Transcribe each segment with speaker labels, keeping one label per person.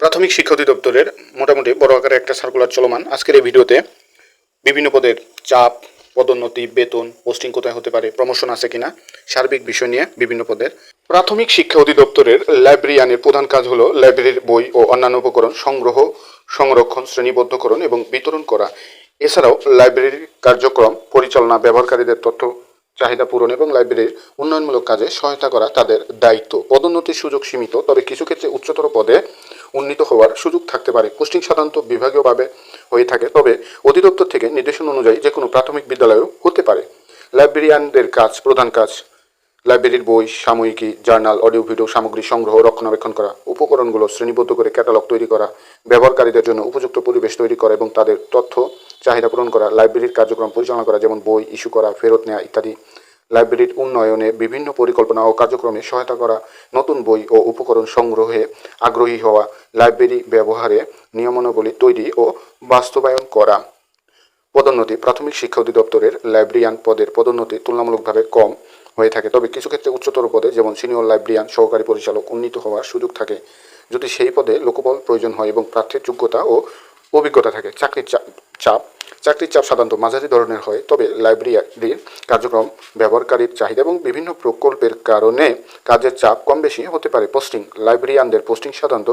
Speaker 1: প্রাথমিক শিক্ষা অধিদপ্তরের মোটামুটি বড় আকারে একটা সার্কুলার চলমান আজকের এই ভিডিওতে বিভিন্ন পদের চাপ পদোন্নতি বেতন পোস্টিং কোথায় হতে পারে প্রমোশন আছে কিনা সার্বিক বিষয় নিয়ে বিভিন্ন পদের প্রাথমিক শিক্ষা অধিদপ্তরের লাইব্রেরিয়ানের প্রধান কাজ হলো লাইব্রেরির বই ও অন্যান্য উপকরণ সংগ্রহ সংরক্ষণ শ্রেণীবদ্ধকরণ এবং বিতরণ করা এছাড়াও লাইব্রেরির কার্যক্রম পরিচালনা ব্যবহারকারীদের তথ্য চাহিদা পূরণ এবং লাইব্রেরির উন্নয়নমূলক কাজে সহায়তা করা তাদের দায়িত্ব পদোন্নতির সুযোগ সীমিত তবে কিছু ক্ষেত্রে উচ্চতর পদে উন্নীত হওয়ার সুযোগ থাকতে পারে পোস্টিং সাধারণত বিভাগীয়ভাবে হয়ে থাকে তবে অধিদপ্তর থেকে নির্দেশনা অনুযায়ী যে কোনো প্রাথমিক বিদ্যালয়েও হতে পারে লাইব্রেরিয়ানদের কাজ প্রধান কাজ লাইব্রেরির বই সাময়িকী জার্নাল অডিও ভিডিও সামগ্রী সংগ্রহ রক্ষণাবেক্ষণ করা উপকরণগুলো শ্রেণীবদ্ধ করে ক্যাটালগ তৈরি করা ব্যবহারকারীদের জন্য উপযুক্ত পরিবেশ তৈরি করা এবং তাদের তথ্য চাহিদা পূরণ করা লাইব্রেরির কার্যক্রম পরিচালনা করা যেমন বই ইস্যু করা ফেরত নেওয়া ইত্যাদি লাইব্রেরির উন্নয়নে বিভিন্ন পরিকল্পনা ও কার্যক্রমে সহায়তা করা নতুন বই ও উপকরণ সংগ্রহে আগ্রহী হওয়া লাইব্রেরি ব্যবহারে নিয়মাবলী তৈরি ও বাস্তবায়ন করা পদোন্নতি প্রাথমিক শিক্ষা অধিদপ্তরের লাইব্রেরিয়ান পদের পদোন্নতি তুলনামূলকভাবে কম হয়ে থাকে তবে কিছু ক্ষেত্রে উচ্চতর পদে যেমন সিনিয়র লাইব্রেরিয়ান সহকারী পরিচালক উন্নীত হওয়ার সুযোগ থাকে যদি সেই পদে লোকবল প্রয়োজন হয় এবং প্রার্থীর যোগ্যতা ও অভিজ্ঞতা থাকে চাকরির চাপ চাকরির চাপ সাধারণত মাঝারি ধরনের হয় তবে লাইব্রেরির কার্যক্রম ব্যবহারকারীর চাহিদা এবং বিভিন্ন প্রকল্পের কারণে কাজের চাপ কম বেশি হতে পারে পোস্টিং লাইব্রেরিয়ানদের পোস্টিং সাধারণত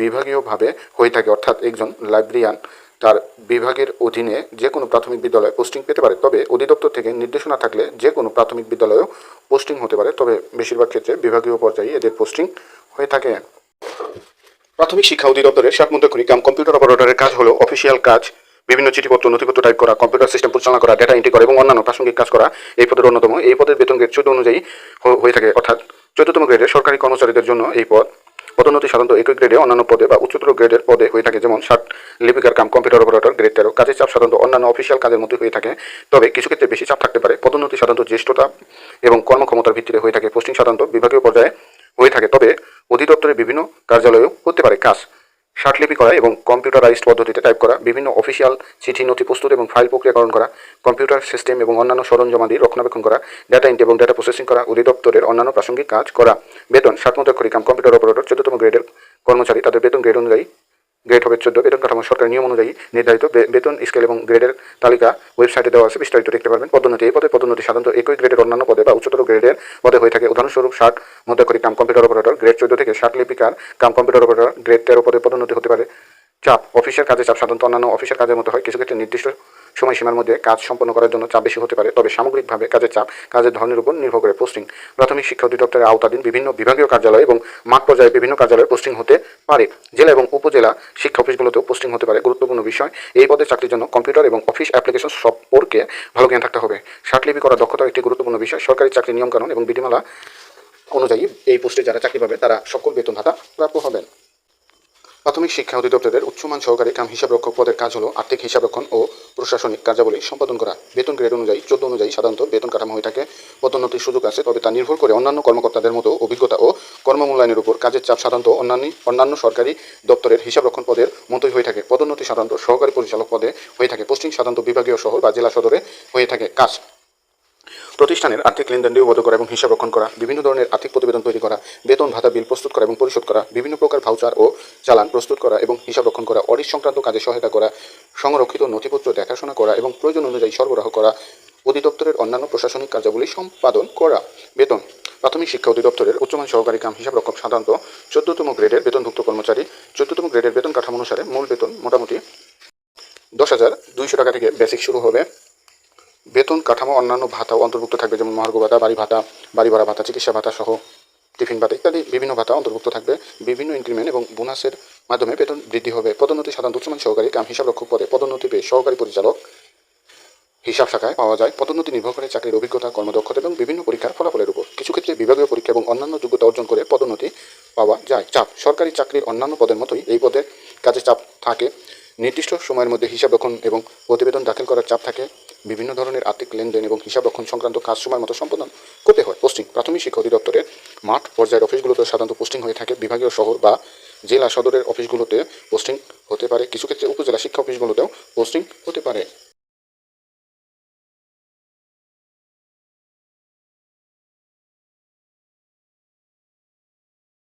Speaker 1: বিভাগীয়ভাবে হয়ে থাকে অর্থাৎ একজন লাইব্রেরিয়ান তার বিভাগের অধীনে যে কোনো প্রাথমিক বিদ্যালয়ে পোস্টিং পেতে পারে তবে অধিদপ্তর থেকে নির্দেশনা থাকলে যে কোনো প্রাথমিক বিদ্যালয়েও পোস্টিং হতে পারে তবে বেশিরভাগ ক্ষেত্রে বিভাগীয় পর্যায়ে এদের পোস্টিং হয়ে থাকে প্রাথমিক শিক্ষা অধিদপ্তরের সাত মন্ত্রী কাম কম্পিউটার অপারেটরের কাজ হলো অফিসিয়াল কাজ বিভিন্ন চিঠিপত্র নথিপত্র টাইপ করা কম্পিউটার সিস্টেম পরিচালনা করা ডেটা এন্ট্রি করা এবং অন্যান্য প্রাসঙ্গিক কাজ করা এই পদের অন্যতম এই পদের বেতন গ্রেড চোদ্দ অনুযায়ী হয়ে থাকে অর্থাৎ চোদ্দতম গ্রেডে সরকারি কর্মচারীদের জন্য এই পদ পদোন্নতি সাধারণত একই গ্রেডে অন্যান্য পদে বা উচ্চতর গ্রেডের পদে হয়ে থাকে যেমন ষাট লিপিকার কাম কম্পিউটার অপারেটর গ্রেড তেরো কাজের চাপ সাধারণত অন্যান্য অফিসিয়াল কাজের মধ্যে হয়ে থাকে তবে কিছু ক্ষেত্রে বেশি চাপ থাকতে পারে পদোন্নতি সাধারণত জ্যেষ্ঠতা এবং কর্মক্ষমতার ভিত্তিতে হয়ে থাকে স্মার্টলিপি করা এবং কম্পিউটারাইজড পদ্ধতিতে টাইপ করা বিভিন্ন অফিসিয়াল চিঠি নথি প্রস্তুত এবং ফাইল প্রক্রিয়াকরণ করা কম্পিউটার সিস্টেম এবং অন্যান্য সরঞ্জামাদি রক্ষণাবেক্ষণ করা ডেটা ইন্ট এবং ডেটা প্রসেসিং করা অধিদপ্তরের অন্যান্য প্রাসঙ্গিক কাজ করা বেতন সাত মতো কাম কম্পিউটার অপারেটর চোদ্দতম গ্রেডের কর্মচারী তাদের বেতন গ্রেড অনুযায়ী গ্রেড হবে চোদ্দ বেতন কাঠামো সরকারের নিয়ম অনুযায়ী নির্ধারিত বেতন স্কেল এবং গ্রেডের তালিকা ওয়েবসাইটে দেওয়া আছে বিস্তারিত দেখতে পারবেন পদোন্নতি এই পদে পদোন্নতি সাধারণত একই গ্রেডের অন্যান্য পদে বা উচ্চতর গ্রেডের পদে হয়ে থাকে উদাহরণস্বরূপ ষাট করে কাম কম্পিউটার অপারেটর গ্রেড চোদ্দ থেকে ষাট লিপিকার কাম কম্পিউটার অপারেটর গ্রেড তেরো পদে পদোন্নতি হতে পারে চাপ অফিসের কাজে চাপ সাধারণত অন্যান্য অফিসের কাজের মতো হয় কিছু ক্ষেত্রে নির্দিষ্ট সময়সীমার মধ্যে কাজ সম্পন্ন করার জন্য চাপ বেশি হতে পারে তবে সামগ্রিকভাবে কাজের চাপ কাজের ধরনের উপর নির্ভর করে পোস্টিং প্রাথমিক শিক্ষা অধিদপ্তরের আওতাধীন বিভিন্ন বিভাগীয় কার্যালয় এবং মাঠ পর্যায়ে বিভিন্ন কার্যালয়ে পোস্টিং হতে পারে জেলা এবং উপজেলা শিক্ষা অফিসগুলোতেও পোস্টিং হতে পারে গুরুত্বপূর্ণ বিষয় এই পদে চাকরির জন্য কম্পিউটার এবং অফিস অ্যাপ্লিকেশন সম্পর্কে ভালো জ্ঞান থাকতে হবে স্বাটলিপি করা দক্ষতা একটি গুরুত্বপূর্ণ বিষয় সরকারি চাকরি নিয়মকানুন এবং বিধিমালা অনুযায়ী এই পোস্টে যারা চাকরি পাবে তারা সকল বেতন ভাতা প্রাপ্য হবেন প্রাথমিক শিক্ষা অধিদপ্তরের উচ্চমান সহকারী কাম হিসাবরক্ষক পদের কাজ হলো আর্থিক হিসাবরক্ষণ ও প্রশাসনিক কার্যাবলী সম্পাদন করা বেতন গ্রেড অনুযায়ী চোদ্দ অনুযায়ী সাধারণত বেতন কাঠামো হয়ে থাকে পদোন্নতির সুযোগ আছে তবে তা নির্ভর করে অন্যান্য কর্মকর্তাদের মতো অভিজ্ঞতা ও কর্মমূল্যায়নের উপর কাজের চাপ সাধারণত অন্যান্য অন্যান্য সরকারি দপ্তরের হিসাবরক্ষণ পদের মতোই হয়ে থাকে পদোন্নতি সাধারণত সহকারী পরিচালক পদে হয়ে থাকে পশ্চিম সাধারণত বিভাগীয় শহর বা জেলা সদরে হয়ে থাকে কাজ প্রতিষ্ঠানের আর্থিক লেনদেন লিপিবদ্ধ করা এবং হিসাব রক্ষণ করা বিভিন্ন ধরনের আর্থিক প্রতিবেদন তৈরি করা বেতন ভাতা বিল প্রস্তুত করা এবং পরিশোধ করা বিভিন্ন প্রকার ভাউচার ও চালান প্রস্তুত করা এবং হিসাব রক্ষণ করা অডিট সংক্রান্ত কাজে সহায়তা করা সংরক্ষিত নথিপত্র দেখাশোনা করা এবং প্রয়োজন অনুযায়ী সরবরাহ করা অধিদপ্তরের অন্যান্য প্রশাসনিক কার্যাবলী সম্পাদন করা বেতন প্রাথমিক শিক্ষা অধিদপ্তরের উচ্চমান সহকারী কাম হিসাব রক্ষক সাধারণত চোদ্দতম গ্রেডের বেতনভুক্ত কর্মচারী চোদ্দতম গ্রেডের বেতন কাঠামো অনুসারে মূল বেতন মোটামুটি দশ হাজার দুইশো টাকা থেকে বেসিক শুরু হবে বেতন কাঠামো অন্যান্য ভাতা অন্তর্ভুক্ত থাকবে যেমন মহার্ঘ ভাতা বাড়ি ভাতা বাড়ি ভাড়া ভাতা চিকিৎসা ভাতা সহ টিফিন ভাতা ইত্যাদি বিভিন্ন ভাতা অন্তর্ভুক্ত থাকবে বিভিন্ন ইনক্রিমেন্ট এবং বোনাসের মাধ্যমে বেতন বৃদ্ধি হবে পদোন্নতি সাধারণত উচ্চমান সহকারী কাম হিসাবরক্ষক পদে পদোন্নতি পেয়ে সহকারী পরিচালক হিসাব শাখায় পাওয়া যায় পদোন্নতি নির্ভর করে চাকরির অভিজ্ঞতা কর্মদক্ষতা এবং বিভিন্ন পরীক্ষার ফলাফলের উপর কিছু ক্ষেত্রে বিভাগীয় পরীক্ষা এবং অন্যান্য যোগ্যতা অর্জন করে পদোন্নতি পাওয়া যায় চাপ সরকারি চাকরির অন্যান্য পদের মতোই এই পদের কাজে চাপ থাকে নির্দিষ্ট সময়ের মধ্যে হিসাব রক্ষণ এবং প্রতিবেদন দাখিল করার চাপ থাকে বিভিন্ন ধরনের আর্থিক লেনদেন এবং হিসাব রক্ষণ সংক্রান্ত কাজ সময় মতো সম্পাদন করতে হয় পোস্টিং প্রাথমিক শিক্ষা অধিদপ্তরের মাঠ পর্যায়ের অফিসগুলোতে সাধারণত পোস্টিং হয়ে থাকে বিভাগীয় শহর বা জেলা সদরের অফিসগুলোতে পোস্টিং হতে পারে কিছু ক্ষেত্রে উপজেলা শিক্ষা অফিসগুলোতেও পোস্টিং হতে পারে